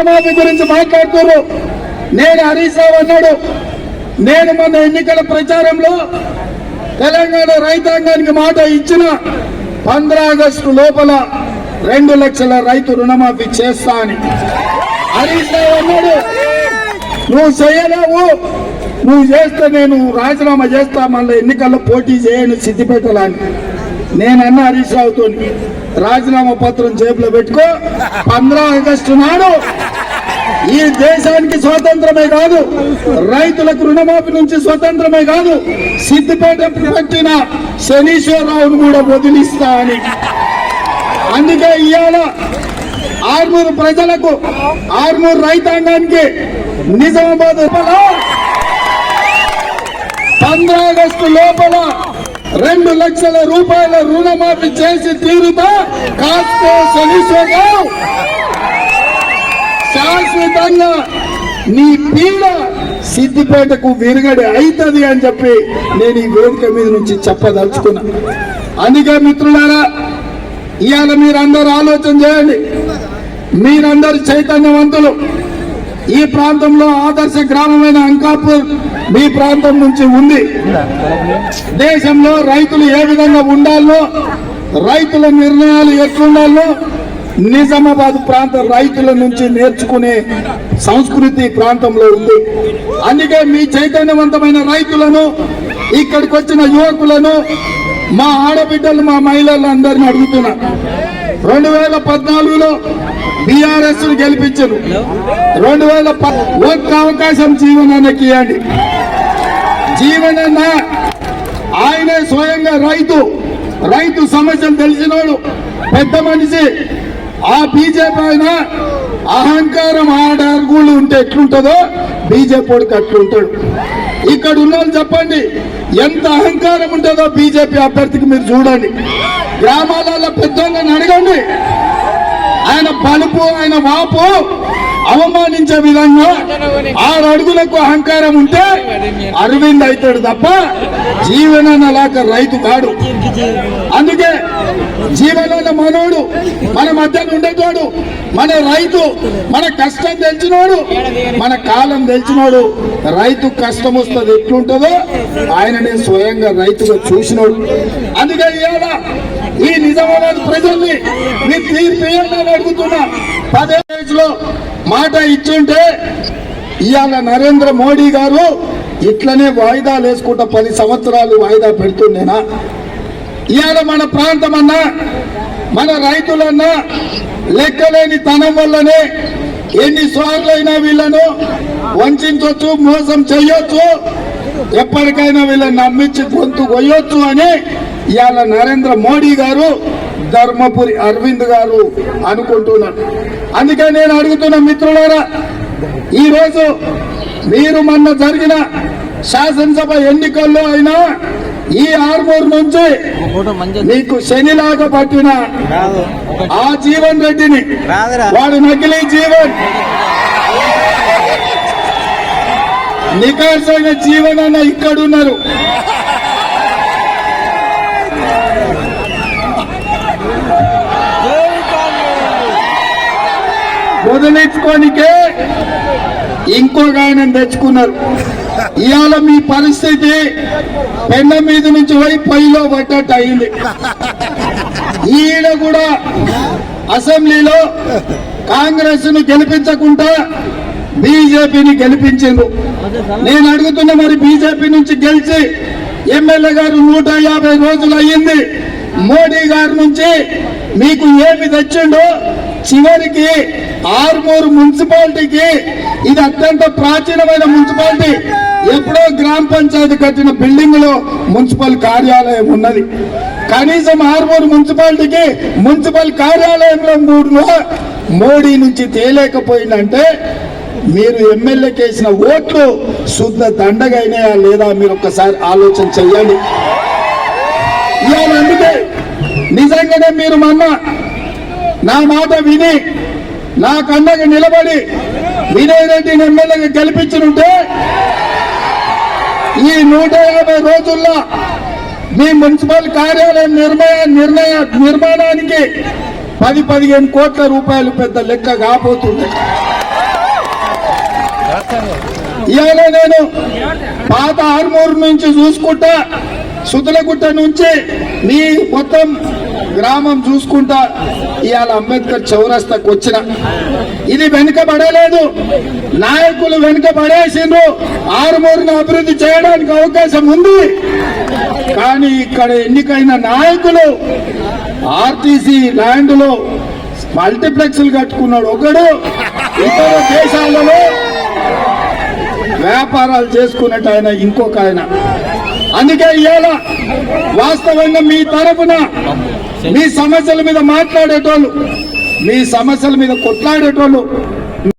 రుణమాఫీ గురించి మాట్లాడుతున్నారు. నేను హరీష్ రావు అన్నాడు. నేను మన ఎన్నికల ప్రచారంలో తెలంగాణ రైతాంగానికి మాట ఇచ్చిన పంద్రా ఆగస్టు లోపల రెండు లక్షల రైతు రుణమాఫీ చేస్తా అని. హరీష్ రావు అన్నాడు. నువ్వు చేయలేవు. నువ్వు చేస్తే నేను రాజీనామా చేస్తా మళ్ళీ ఎన్నికల్లో పోటీ చేయను సిద్దిపేటలో నేనన్నా హరీష్ రావుతో రాజీనామా పత్రం జేబులో పెట్టుకో పంద్రా ఆగస్టు నాడు ఈ దేశానికి స్వాతంత్రమే కాదు రైతులకు రుణమాఫీ నుంచి స్వతంత్రమే కాదు సిద్దిపేట పట్టిన శనీశ్వరరావును కూడా వదిలిస్తా అని. అందుకే ఇవాళ ఆర్మూరు ప్రజలకు ఆర్మూరు రైతాంగానికి నిజామాబాద్ లోపల పంద్రా ఆగస్టు లోపల రెండు లక్షల రూపాయల రుణమాఫీ చేసి తీరుతా కాస్కో శనీశ్వరరావు శాశ్వతంగా నీ పీడ సిద్దిపేటకు విరుగడి అవుతుంది అని చెప్పి నేను ఈ వేదిక మీద నుంచి చెప్పదలుచుకున్నా. అందుకే మిత్రులారా ఇవాళ మీరందరూ ఆలోచన చేయండి. మీరందరు చైతన్యవంతులు. ఈ ప్రాంతంలో ఆదర్శ గ్రామమైన అంకాపూర్ మీ ప్రాంతం నుంచి ఉంది. దేశంలో రైతులు ఏ విధంగా ఉండాలో రైతుల నిర్ణయాలు ఎట్లుండాలో నిజామాబాద్ ప్రాంత రైతుల నుంచి నేర్చుకునే సంస్కృతి ప్రాంతంలో ఉంది. అందుకే మీ చైతన్యవంతమైన రైతులను ఇక్కడికి వచ్చిన యువకులను మా ఆడబిడ్డలు మా మహిళలు అందరిని అడుగుతున్నా. రెండు వేల పద్నాలుగులో బీఆర్ఎస్ గెలిపించారు రెండు వేల ఒక్క అవకాశం జీవనానికి ఇవ్వండి. జీవనన్న ఆయనే స్వయంగా రైతు. రైతు సమస్యలు తెలిసినోడు పెద్ద మనిషి. ఆ బీజేపీ ఆయన అహంకారం ఆడరుగులు ఉంటే ఎట్లుంటుందో బీజేపీకి అట్లుంటాడు. ఇక్కడ ఉన్న వాళ్ళు చెప్పండి ఎంత అహంకారం ఉంటుందో బీజేపీ అభ్యర్థికి మీరు చూడండి. గ్రామాలలో పెద్దోళ్ళని అడగండి. ఆయన పలుపు ఆయన వాపు అవమానించే విధంగా ఆరు అడుగులకు అహంకారం ఉంటే అరవింద్ అవుతాడు తప్ప జీవనన్న లాగా రైతు కాడు. అందుకే జీవనన్న మనోడు మన మధ్యన ఉండేటోడు మన రైతు మన కష్టం తెలిసినోడు మన కాలం తెలిసినోడు రైతు కష్టం వస్తుంది ఎట్లుంటుందో ఆయననే స్వయంగా రైతుగా చూసినోడు. అందుకే ఇవాళ ఈ నిజామాబాద్ ప్రజల్ని మీరు తీర్పు అని అడుగుతున్నా పదే మాట ఇచ్చుంటే ఇవాళ నరేంద్ర మోడీ గారు ఇట్లనే వాయిదాలు వేసుకుంటా పది సంవత్సరాలు వాయిదా పెడుతుండేనా? ఇవాళ మన ప్రాంతం అన్నా మన రైతులన్నా లెక్కలేని తనం వల్లనే ఎన్ని సార్లైనా వీళ్ళను వంచవచ్చు మోసం చేయొచ్చు ఎప్పటికైనా వీళ్ళని నమ్మించి గొంతు కొయ్యొచ్చు అని ఇవాళ నరేంద్ర మోడీ గారు ధర్మపురి అరవింద్ గారు అనుకుంటున్నారు. అందుకే నేను అడుగుతున్న మిత్రులారా ఈరోజు మీరు మొన్న జరిగిన శాసనసభ ఎన్నికల్లో అయినా ఈ ఆర్మూర్ నుంచి మీకు శనిలాగా పట్టిన ఆ జీవన్ రెడ్డిని వాడు నకిలీ జీవన్. నికార్సైన జీవన్ అన్న ఇక్కడ వదిలించుకోనికే ఇంకొక ఆయన తెచ్చుకున్నారు. ఇవాళ మీ పరిస్థితి పెన్న మీద నుంచి పోయి పైలో పడ్డట్టు అయింది. ఈయన కూడా అసెంబ్లీలో కాంగ్రెస్ను గెలిపించకుండా బీజేపీని గెలిపించిండు నేను అడుగుతున్నా మరి బీజేపీ నుంచి గెలిచి ఎమ్మెల్యే గారు నూట యాభై రోజులు అయ్యింది. మోడీ గారి నుంచి మీకు ఏమి తెచ్చిండో చివరికి ఆర్మూరు మున్సిపాలిటీకి ఇది అత్యంత ప్రాచీనమైన మున్సిపాలిటీ. ఎప్పుడో గ్రామ పంచాయతీ కట్టిన బిల్డింగ్లో మున్సిపల్ కార్యాలయం ఉన్నది. కనీసం ఆర్మూరు మున్సిపాలిటీకి మున్సిపల్ కార్యాలయంలో మూడు మోడీ నుంచి తేలేకపోయిందంటే మీరు ఎమ్మెల్యేకి వేసిన ఓట్లు శుద్ధ దండగైనాయా లేదా మీరు ఒక్కసారి ఆలోచన చెయ్యండి. ఇవాళ అందుకే నిజంగానే మీరు మొన్న నా మాట విని నా కండగా నిలబడి వినయ్ రెడ్డిని ఎమ్మెల్యేగా గెలిపించనుంటే ఈ నూట యాభై రోజుల్లో మీ మున్సిపల్ కార్యాలయం నిర్మయ నిర్ణయ నిర్మాణానికి పది పదిహేను కోట్ల రూపాయలు పెద్ద లెక్క కాబోతుంది. ఇవాళ నేను పాత ఆర్మూరు నుంచి చూసుకుంటా సుతులగుట్ట నుంచి మీ మొత్తం గ్రామం చూసుకుంటా ఇవాళ అంబేద్కర్ చౌరస్తాకు వచ్చిన. ఇది వెనుకబడలేదు. నాయకులు వెనుకబడేసిండ్రు. ఆరుమూరును అభివృద్ధి చేయడానికి అవకాశం ఉంది. కానీ ఇక్కడ ఎన్నికైన నాయకులు ఆర్టీసీ ల్యాండ్లో మల్టీప్లెక్స్లు కట్టుకున్నాడు ఒకడు. ఇతర దేశాలలో వ్యాపారాలు చేసుకున్నట్టు ఆయన ఇంకొక ఆయన. అందుకే ఇవాళ వాస్తవంగా మీ తరపున మీ సమస్యల మీద మాట్లాడేటోళ్ళు మీ సమస్యల మీద కొట్లాడేటోళ్ళు